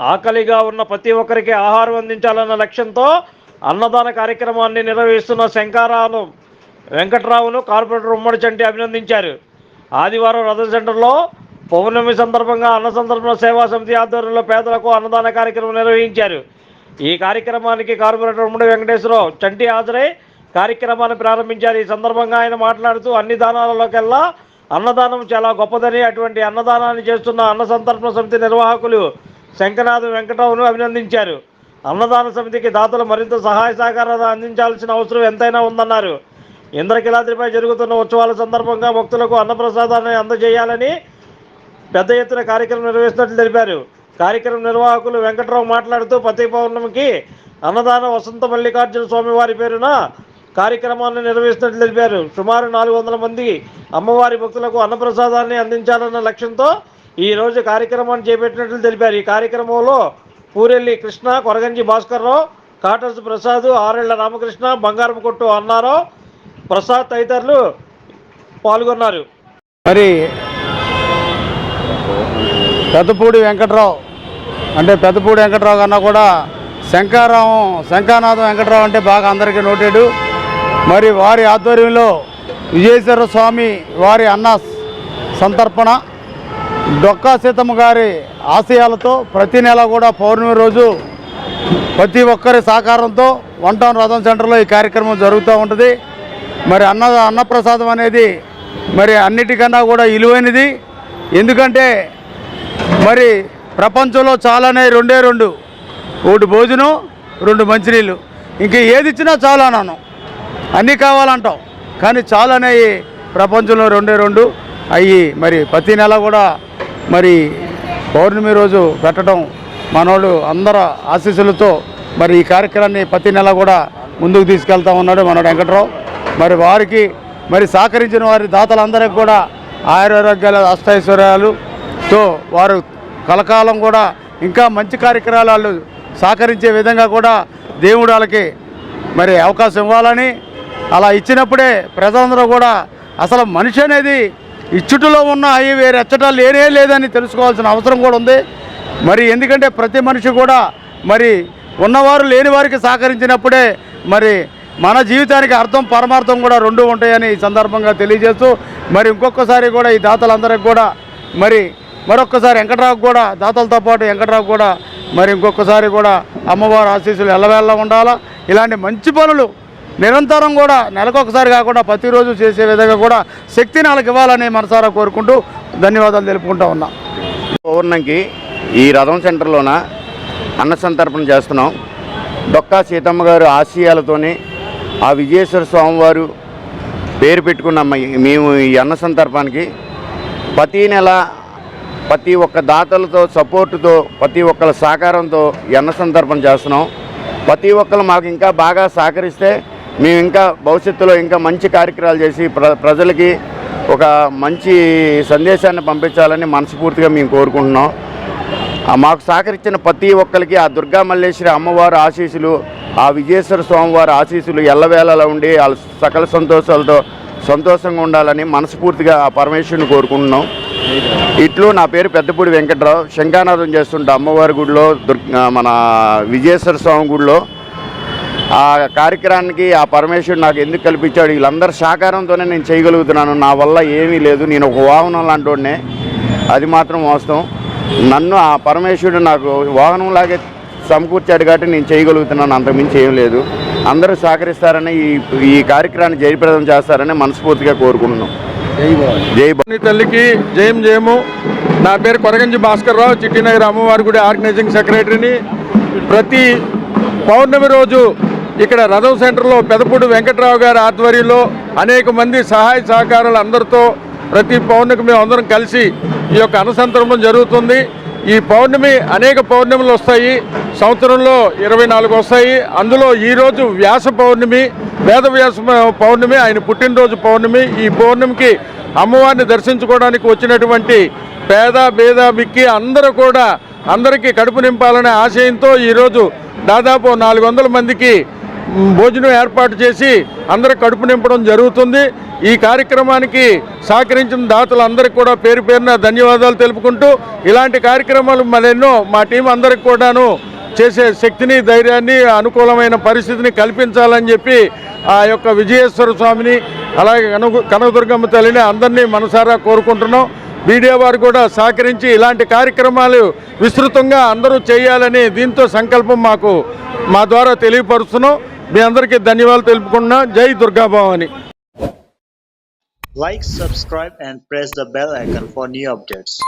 ఆకలిగా ఉన్న ప్రతి ఒక్కరికి ఆహారం అందించాలన్న లక్ష్యంతో అన్నదాన కార్యక్రమాన్ని నిర్వహిస్తున్న శంకారావు వెంకట్రావును కార్పొరేటర్ ఉమ్మడి చంటి అభినందించారు. ఆదివారం రథ సెంటర్లో పౌర్ణమి సందర్భంగా అన్న సందర్భంలో సేవా సమితి ఆధ్వర్యంలో పేదలకు అన్నదాన కార్యక్రమం నిర్వహించారు. ఈ కార్యక్రమానికి కార్పొరేటర్ ఉమ్మడి వెంకటేశ్వరరావు చంటి హాజరై కార్యక్రమాన్ని ప్రారంభించారు. ఈ సందర్భంగా ఆయన మాట్లాడుతూ అన్ని దానాలలోకెల్లా అన్నదానం చాలా గొప్పదని అటువంటి అన్నదానాన్ని చేస్తున్న అన్న సందర్భ సమితి నిర్వాహకులు శంకనాథ్ వెంకటరావును అభినందించారు. అన్నదాన సమితికి దాతలు మరింత సహాయ సహకారాలు అందించాల్సిన అవసరం ఎంతైనా ఉందన్నారు. ఇంద్రకిలాద్రిపై జరుగుతున్న ఉత్సవాల సందర్భంగా భక్తులకు అన్నప్రసాదాన్ని అందజేయాలని పెద్ద ఎత్తున కార్యక్రమం నిర్వహిస్తున్నట్లు తెలిపారు. కార్యక్రమ నిర్వాహకులు వెంకటరావు మాట్లాడుతూ ప్రతి పౌర్ణమికి అన్నదాన వసంత మల్లికార్జున స్వామి వారి పేరున కార్యక్రమాన్ని నిర్వహిస్తున్నట్లు తెలిపారు. సుమారు నాలుగు వందల మంది అమ్మవారి భక్తులకు అన్నప్రసాదాన్ని అందించాలన్న లక్ష్యంతో ఈ రోజు కార్యక్రమాన్ని చేపట్టినట్లు తెలిపారు. ఈ కార్యక్రమంలో పూరెల్లి కృష్ణ కొరగంజి భాస్కర్రావు కాటర్స్ ప్రసాద్ ఆరేళ్ళ రామకృష్ణ బంగారం కొట్టు అన్నారావు ప్రసాద్ తదితరులు పాల్గొన్నారు. మరి పెద్దపూడి వెంకట్రావు అంటే పెద్దపూడి వెంకట్రావు కన్నా కూడా శంకారావం శంకానాథం వెంకట్రావు అంటే బాగా అందరికీ నోటెడు మరి వారి ఆధ్వర్యంలో విజయేశ్వర స్వామి వారి అన్న సంతర్పణ డొక్కా సీతమ్మ గారి ఆశయాలతో ప్రతి నెల కూడా పౌర్ణమి రోజు ప్రతి ఒక్కరి సహకారంతో వన్ టౌన్ రథం సెంటర్లో ఈ కార్యక్రమం జరుగుతూ ఉంటుంది. మరి అన్న అన్నప్రసాదం అనేది మరి అన్నిటికన్నా కూడా విలువైనది ఎందుకంటే మరి ప్రపంచంలో చాలానే రెండే రెండు ఒకటి భోజనం రెండు మంచినీళ్ళు. ఇంక ఏది ఇచ్చినా చాలు అన్నాను. అన్నీ కావాలంటాం కానీ చాలు అనేవి ప్రపంచంలో రెండే రెండు. అయ్యి మరి ప్రతి నెల కూడా మరి పౌర్ణమి రోజు పెట్టడం మనోడు అందర ఆశీస్సులతో మరి ఈ కార్యక్రమాన్ని ప్రతి నెల కూడా ముందుకు తీసుకెళ్తా ఉన్నాడు మనోడు వెంకట్రావు. మరి వారికి మరి సహకరించిన వారి దాతలందరికీ కూడా ఆయురారోగ్యాల అష్టైశ్వర్యాలతో వారు కలకాలం కూడా ఇంకా మంచి కార్యక్రమాలు సహకరించే విధంగా కూడా దేవుడు వాళ్ళకి మరి అవకాశం ఇవ్వాలని అలా ఇచ్చినప్పుడే ప్రజలందరూ కూడా అసలు మనిషి అనేది ఇచ్చుటలో ఉన్న అవి వేరే ఎచ్చట లేనే లేదని తెలుసుకోవాల్సిన అవసరం కూడా ఉంది. మరి ఎందుకంటే ప్రతి మనిషి కూడా మరి ఉన్నవారు లేని వారికి సహకరించినప్పుడే మరి మన జీవితానికి అర్థం పరమార్థం కూడా రెండు ఉంటాయని ఈ సందర్భంగా తెలియజేస్తూ మరి ఇంకొకసారి కూడా ఈ దాతలందరికి కూడా మరి మరొక్కసారి వెంకట్రావు కూడా దాతలతో పాటు వెంకట్రావు కూడా మరి ఇంకొకసారి కూడా అమ్మవారి ఆశీస్సులు ఎల్లవేళ్ళ ఉండాలా. ఇలాంటి మంచి పనులు నిరంతరం కూడా నెలకొకసారి కాకుండా ప్రతిరోజు చేసే విధంగా కూడా శక్తిని వాళ్ళకి ఇవ్వాలని మనసారా కోరుకుంటూ ధన్యవాదాలు తెలుపుకుంటా ఉన్నా. పౌర్ణంకి ఈ రథం సెంటర్లోన అన్న సంతర్పణ చేస్తున్నాం. డొక్కా సీతమ్మ గారు ఆశయాలతోనే ఆ విజయేశ్వర స్వామివారు పేరు పెట్టుకున్న మేము ఈ అన్న ప్రతి నెల ప్రతి ఒక్క దాతలతో సపోర్టుతో ప్రతి ఒక్కరి సహకారంతో ఈ అన్న చేస్తున్నాం. ప్రతి ఒక్కరు మాకు ఇంకా బాగా సహకరిస్తే మేము ఇంకా భవిష్యత్తులో ఇంకా మంచి కార్యక్రమాలు చేసి ప్ర ప్రజలకి ఒక మంచి సందేశాన్ని పంపించాలని మనస్ఫూర్తిగా మేము కోరుకుంటున్నాం. మాకు సహకరించిన ప్రతి ఒక్కరికి ఆ దుర్గా మల్లేశ్వరి అమ్మవారి ఆశీస్సులు ఆ విజయేశ్వర స్వామివారి ఆశీస్సులు ఎల్లవేళలా ఉండి వాళ్ళ సకల సంతోషాలతో సంతోషంగా ఉండాలని మనస్ఫూర్తిగా ఆ పరమేశ్వరుని కోరుకుంటున్నాం. ఇట్లు నా పేరు పెద్దపూడి వెంకట్రావు. శంఖానాథం చేస్తుంటా అమ్మవారి గుడిలో దుర్గ మన విజయేశ్వర స్వామి గుడిలో ఆ కార్యక్రమానికి ఆ పరమేశ్వరుడు నాకు ఎందుకు కల్పించాడు? వీళ్ళందరి సహకారంతోనే నేను చేయగలుగుతున్నాను. నా వల్ల ఏమీ లేదు. నేను ఒక వాహనం లాంటి అది మాత్రం వాస్తవం. నన్ను ఆ పరమేశ్వరుడు నాకు వాహనంలాగే సమకూర్చాడు కాబట్టి నేను చేయగలుగుతున్నాను. అంతకుమించి ఏం లేదు. అందరూ సహకరిస్తారని ఈ ఈ కార్యక్రమాన్ని జయప్రదం చేస్తారని మనస్ఫూర్తిగా కోరుకుంటున్నాం. జై తల్లికి జయం జయము నా పేరు కొరగంజి భాస్కర్ రావు. చిట్టినగర్ అమ్మవారి గుడి ఆర్గనైజింగ్ సెక్రటరీని ప్రతి పౌర్ణమి రోజు ఇక్కడ రథం సెంటర్లో పెదపూడి వెంకట్రావు గారి ఆధ్వర్యంలో అనేక మంది సహాయ సహకారాలు అందరితో ప్రతి పౌర్ణమికి మేము అందరం కలిసి ఈ యొక్క అనుసంతరణం జరుగుతుంది. ఈ పౌర్ణమి అనేక పౌర్ణములు వస్తాయి. సంవత్సరంలో ఇరవై నాలుగు వస్తాయి. అందులో ఈరోజు వ్యాస పౌర్ణమి వేదవ్యాస పౌర్ణమి ఆయన పుట్టినరోజు పౌర్ణమి. ఈ పౌర్ణమికి అమ్మవారిని దర్శించుకోవడానికి వచ్చినటువంటి పేద బేద బిక్కి అందరూ కూడా అందరికీ కడుపు నింపాలనే ఆశయంతో ఈరోజు దాదాపు నాలుగు వందల మందికి భోజనం ఏర్పాటు చేసి అందరూ కడుపు నింపడం జరుగుతుంది. ఈ కార్యక్రమానికి సహకరించిన దాతలందరికీ కూడా పేరు పేరున ధన్యవాదాలు తెలుపుకుంటూ ఇలాంటి కార్యక్రమాలు మరెన్నో మా టీం అందరికి కూడాను చేసే శక్తిని ధైర్యాన్ని అనుకూలమైన పరిస్థితిని కల్పించాలని చెప్పి ఆ యొక్క విజయేశ్వర స్వామిని అలాగే కనక కనకదుర్గమ్మ తల్లిని అందరినీ మనసారా కోరుకుంటున్నాం. మీడియా వారు కూడా సహకరించి ఇలాంటి కార్యక్రమాలు విస్తృతంగా అందరూ చేయాలని దీంతో సంకల్పం మాకు మా ద్వారా తెలియపరుస్తున్నాం. మీ అందరికీ ధన్యవాదాలు తెలుపుకుంటున్నా. జై Durgabhavani like subscribe and press the bell icon for new updates